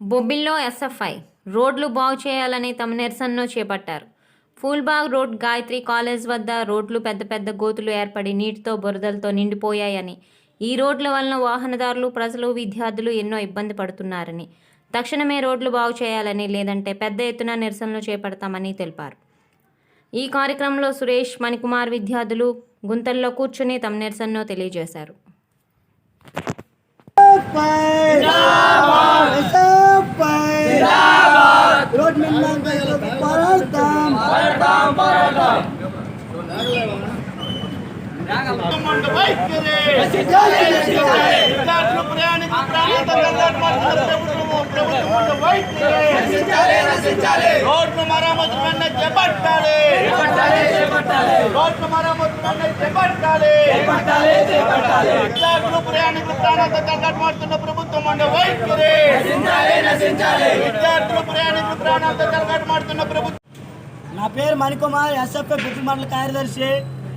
బొబ్బిల్లో SFI. రోడ్లు బాగు చేయాలని తమ నిరసనను చేపట్టారు. ఫూల్బాగ్ రోడ్ గాయత్రి కాలేజ్ వద్ద రోడ్లు పెద్ద పెద్ద గోతులు ఏర్పడి నీటితో బురదలతో నిండిపోయాయని ఈ రోడ్ల వలన వాహనదారులు ప్రజలు విద్యార్థులు ఎన్నో ఇబ్బంది పడుతున్నారని తక్షణమే రోడ్లు బాగు చేయాలని లేదంటే పెద్ద ఎత్తున నిరసనలు చేపడతామని తెలిపారు. ఈ కార్యక్రమంలో సురేష్ మణికుమార్ విద్యార్థులు గుంతల్లో కూర్చుని తమ నిరసనను తెలియజేశారు. పోరాడతాం పోరాడతాం పోరాడతాం రోడ్లు మరమ్మతు వెంటనే చేపట్టాలి రోడ్లు మరమ్మతు వెంటనే చేపట్టాలి ప్రయాణికులు ప్రాణాంతకాలు మారుతున్న ప్రభుత్వం అంటే వైఖరి ప్రభుత్వం నా పేరు మణికుమార్ ఎస్ఎఫ్ఏ బుద్ధి మండల కార్యదర్శి.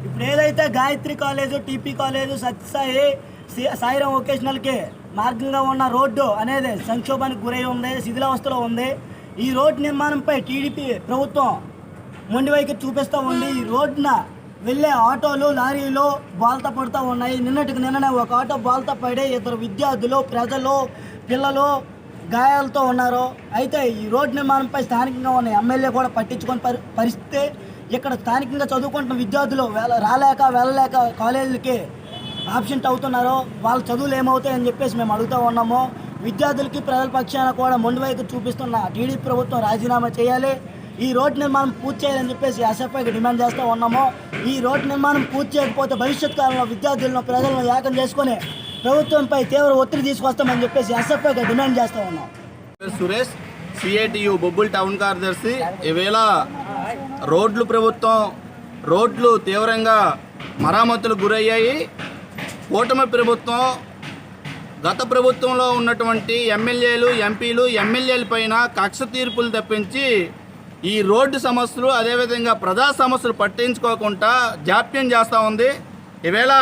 ఇప్పుడు ఏదైతే Gayatri college TP college Satya Sai C- Sairam వొకేషనల్కి మార్గంగా ఉన్న రోడ్డు అనేది సంక్షోభానికి గురై ఉంది శిథిలావస్థలో ఉంది. ఈ రోడ్డు నిర్మాణంపై టీడీపీ ప్రభుత్వం మొండి వైఖరి చూపిస్తూ ఉంది. ఈ రోడ్డున వెళ్ళే ఆటోలు లారీలు బాల్తా పడుతూ ఉన్నాయి. నిన్నటికి నిన్ననే ఒక ఆటో బాల్తా పడి ఇద్దరు విద్యార్థులు ప్రజలు పిల్లలు గాయాలతో ఉన్నారు అయితే ఈ రోడ్డు నిర్మాణంపై స్థానికంగా ఉన్న ఎమ్మెల్యే కూడా పట్టించుకొని పరి పరిస్థితి ఇక్కడ స్థానికంగా చదువుకుంటున్న విద్యార్థులు రాలేక వెళ్ళలేక కాలేజీలకి ఆబ్సెంట్ అవుతున్నారు వాళ్ళ చదువులు ఏమవుతాయని చెప్పేసి మేము అడుగుతూ ఉన్నాము. విద్యార్థులకి ప్రజల పక్షాన కూడా మొండి వైపు చూపిస్తున్న టీడీపీ ప్రభుత్వం రాజీనామా చేయాలి. ఈ రోడ్డు నిర్మాణం పూర్తి చేయాలని చెప్పేసి ఎస్ఎఫ్ఐకి డిమాండ్ చేస్తూ ఉన్నాము. ఈ రోడ్డు నిర్మాణం పూర్తి చేయకపోతే భవిష్యత్ కాలంలో విద్యార్థులను ప్రజలను ఏకం చేసుకొని ప్రభుత్వంపై తీవ్ర ఒత్తిడి తీసుకొస్తామని చెప్పేసి ఎస్ఎఫ్ఐకి డిమాండ్ చేస్తూ ఉన్నాం. సురేష్ సిఐటియు బొబ్బుల్ టౌన్ కార్యదర్శి ఈవేళ రోడ్లు ప్రభుత్వం రోడ్లు తీవ్రంగా మరామతులు గురయ్యాయి. కూటమి ప్రభుత్వం గత ప్రభుత్వంలో ఉన్నటువంటి ఎమ్మెల్యేలు ఎంపీలు ఎమ్మెల్యేల పైన కక్ష తీర్పులు తప్పించి ఈ రోడ్డు సమస్యలు అదేవిధంగా ప్రజా సమస్యలు పట్టించుకోకుండా జాప్యం చేస్తూ ఉంది. ఈవేళ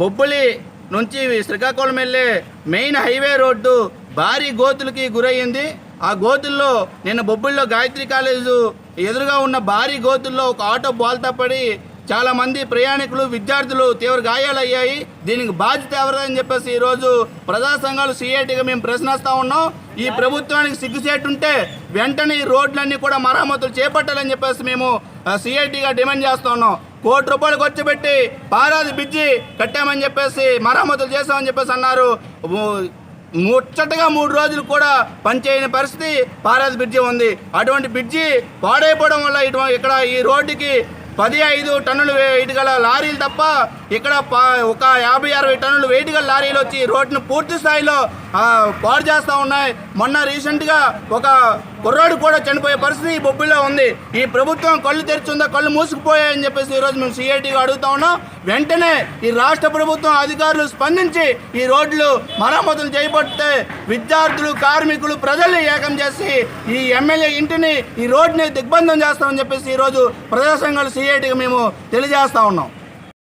బొబ్బులి నుంచి శ్రీకాకుళం వెళ్ళే మెయిన్ హైవే రోడ్డు భారీ గోతులకి గురయ్యింది ఆ గోతుల్లో నిన్న బొబ్బుల్లో గాయత్రి కాలేజు ఎదురుగా ఉన్న భారీ గోతుల్లో ఒక ఆటో బోల్తా పడి చాలా మంది ప్రయాణికులు విద్యార్థులు తీవ్ర గాయాలయ్యాయి. దీనికి బాధ్యత ఎవరని చెప్పేసి ఈరోజు ప్రజా సంఘాలు సిఐటిగా మేము ప్రశ్నిస్తా ఉన్నాం. ఈ ప్రభుత్వానికి సిగ్గుచేటు ఉంటే వెంటనే ఈ రోడ్లన్నీ కూడా మరమ్మతులు చేపట్టాలని చెప్పేసి మేము సిఐటిగా డిమాండ్ చేస్తా ఉన్నాం. కోటి రూపాయలు ఖర్చు పెట్టి పారాది బిజ్జి కట్టామని చెప్పేసి మరమ్మతులు చేసామని చెప్పేసి అన్నారు. ముచ్చటగా మూడు రోజులు కూడా పనిచేయని పరిస్థితి పారాది బ్రిడ్జి ఉంది. అటువంటి బ్రిడ్జి పాడైపోవడం వల్ల ఇటు ఇక్కడ ఈ రోడ్డుకి పది ఐదు టన్నులు వెయిట్ గల లారీలు తప్ప ఇక్కడ ఒక యాభై అరవై టన్నులు వెయిట్గా లారీలు వచ్చి రోడ్ను రోడ్డును పూర్తి స్థాయిలో పాడు చేస్తూ ఉన్నాయి. మొన్న రీసెంట్గా ఒక కుర్రాడు కూడా చనిపోయే పరిస్థితి ఈ బొబ్బిలో ఉంది. ఈ ప్రభుత్వం కళ్ళు తెరిచిందా కళ్ళు మూసుకుపోయాయని చెప్పేసి ఈరోజు మేము సిఐటిగా అడుగుతా ఉన్నాం. వెంటనే ఈ రాష్ట్ర ప్రభుత్వం అధికారులు స్పందించి ఈ రోడ్లు మరమ్మతులు చేపడితే విద్యార్థులు కార్మికులు ప్రజల్ని ఏకం చేసి ఈ ఎమ్మెల్యే ఇంటిని ఈ రోడ్ని దిగ్బంధం చేస్తామని చెప్పేసి ఈరోజు ప్రజా సంఘాలు సిఐటిగా మేము తెలియజేస్తా ఉన్నాం.